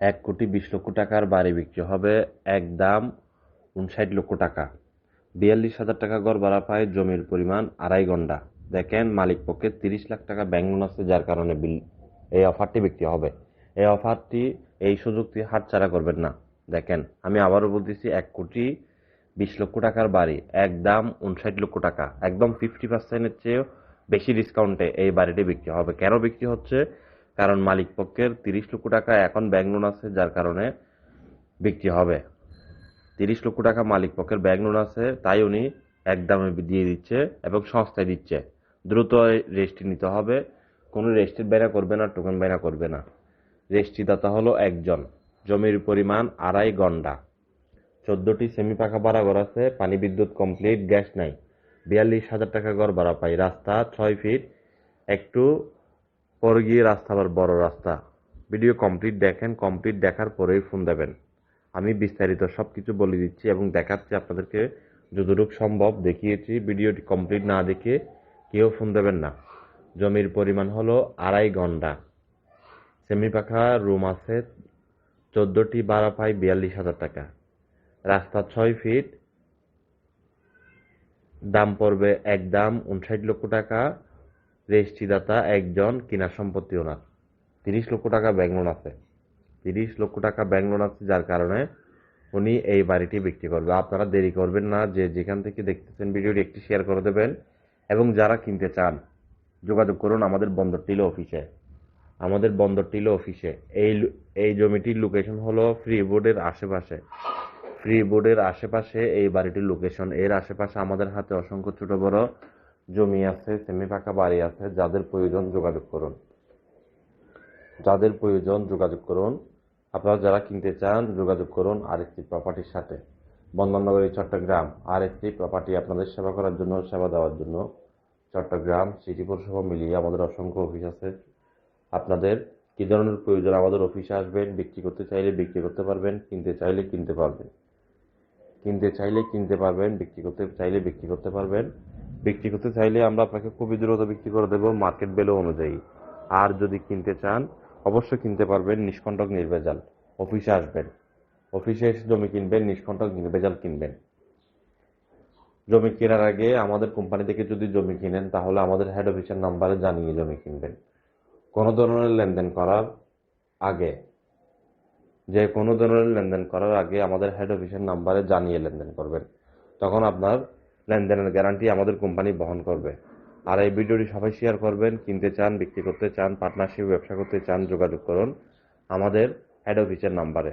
এক কোটি বিশ লক্ষ টাকার বাড়ি বিক্রি হবে, এক দাম উনষাট লক্ষ টাকা। বিয়াল্লিশ হাজার টাকা গড় ভাড়া পায় জমির পরিমাণ আড়াই গন্ডা। দেখেন, মালিক পক্ষে তিরিশ লাখ টাকা ব্যাংক লোন আছে, যার কারণে বিল, এই অফারটি বিক্রি হবে। এই অফারটি এই সুযোগটি হাতছাড়া করবেন না। দেখেন, আমি আবারও বলতেছি, এক কোটি বিশ লক্ষ টাকার বাড়ি, এক দাম উনষাট লক্ষ টাকা। একদম ফিফটি পার্সেন্টের চেয়েও বেশি ডিসকাউন্টে এই বাড়িটি বিক্রি হবে। কেন বিক্রি হচ্ছে? কারণ মালিক পক্ষের তিরিশ লক্ষ টাকা এখন ব্যাংক লোন আছে, যার কারণে বিক্রি হবে। তিরিশ লক্ষ টাকা মালিক পক্ষের ব্যাংক লোন আছে, তাই উনি একদমে দিয়ে দিচ্ছে এবং সস্তায় দিচ্ছে। দ্রুত রেজিস্ট্রি নিতে হবে। কোনো রেজিস্ট্রির বাইনা করবে না, টোকেন বাইনা করবে না। রেজিস্ট্রিদাতা হলো একজন। জমির পরিমাণ আড়াই গন্ডা। চোদ্দটি সেমি পাকা ভাড়া ঘর আছে, পানি বিদ্যুৎ কমপ্লিট, গ্যাস নাই। বিয়াল্লিশ হাজার টাকা ঘর ভাড়া পাই। রাস্তা ছয় ফিট, একটু পরে গিয়ে রাস্তা আবার বড় রাস্তা। ভিডিও কমপ্লিট দেখেন, কমপ্লিট দেখার পরেই ফোন দেবেন। আমি বিস্তারিত সব কিছু বলে দিচ্ছি এবং দেখাচ্ছি আপনাদেরকে যতটুকু সম্ভব। দেখিয়েছি, ভিডিওটি কমপ্লিট না দেখে কেউ ফোন দেবেন না। জমির পরিমাণ হলো আড়াই ঘণ্টা। সেমি পাখা রুম আছে চোদ্দোটি ভাড়া পাই বিয়াল্লিশ হাজার টাকা। রাস্তা ছয় ফিট। দাম পড়বে এক দাম উনষাট লক্ষ টাকা। রেজিস্ট্রিদাতা একজন কিনা সম্পত্তি ওনার তিরিশ লক্ষ টাকা ব্যাংক লোন আছে। তিরিশ লক্ষ টাকা ব্যাংক লোন আছে যার কারণে উনি এই বাড়িটি বিক্রি করবে। আপনারা দেরি করবেন না যে যেখান থেকে দেখতেছেন ভিডিওটি একটি শেয়ার করে দেবেন এবং যারা কিনতে চান, যোগাযোগ করুন আমাদের বন্দর টিলো অফিসে আমাদের বন্দর টিলো অফিসে এই এই জমিটির লোকেশন হলো ফ্রি বোর্ডের আশেপাশে। ফ্রি বোর্ডের আশেপাশে এই বাড়িটির লোকেশন এর আশেপাশে আমাদের হাতে অসংখ্য ছোট বড় জমি আছে সেমি পাকা বাড়ি আছে, যাদের প্রয়োজন যোগাযোগ করুন। যাদের প্রয়োজন যোগাযোগ করুন। আপনারা যারা কিনতে চান, যোগাযোগ করুন আর একটি প্রপার্টির সাথে বন্দরনগরী চট্টগ্রাম আর একটি প্রপার্টি আপনাদের সেবা করার জন্য, সেবা দেওয়ার জন্য। চট্টগ্রাম, সিটি পৌরসভা মিলিয়ে আমাদের অসংখ্য অফিস আছে। আপনাদের কি ধরনের প্রয়োজন আমাদের অফিসে আসবেন, বিক্রি করতে চাইলে বিক্রি করতে পারবেন, কিনতে চাইলে কিনতে পারবেন। কিনতে চাইলে কিনতে পারবেন, বিক্রি করতে চাইলে বিক্রি করতে পারবেন। বিক্রি করতে চাইলে আমরা আপনাকে খুবই দ্রুত বিক্রি করে দেবো মার্কেট ভ্যালু অনুযায়ী। আর যদি কিনতে চান, অবশ্যই কিনতে পারবেন নিষ্কণ্টক নির্ভেজাল। অফিসে আসবেন। অফিসে এসে জমি কিনবেন, নিষ্কণ্টক নির্ভেজাল কিনবেন। জমি কেনার আগে আমাদের কোম্পানি থেকে যদি জমি কিনেন, তাহলে আমাদের হেড অফিসের নাম্বারে জানিয়ে জমি কিনবেন। কোনো ধরনের লেনদেন করার আগে, যে কোনো ধরনের লেনদেন করার আগে আমাদের হেড অফিসের নাম্বারে জানিয়ে লেনদেন করবেন। তখন আপনার লেনদেনের গ্যারান্টি আমাদের কোম্পানি বহন করবে। আর এই ভিডিওটি সবাই শেয়ার করবেন, কিনতে চান, বিক্রি করতে চান পার্টনারশিপ ব্যবসা করতে চান, যোগাযোগ করুন আমাদের হেড অফিসের নাম্বারে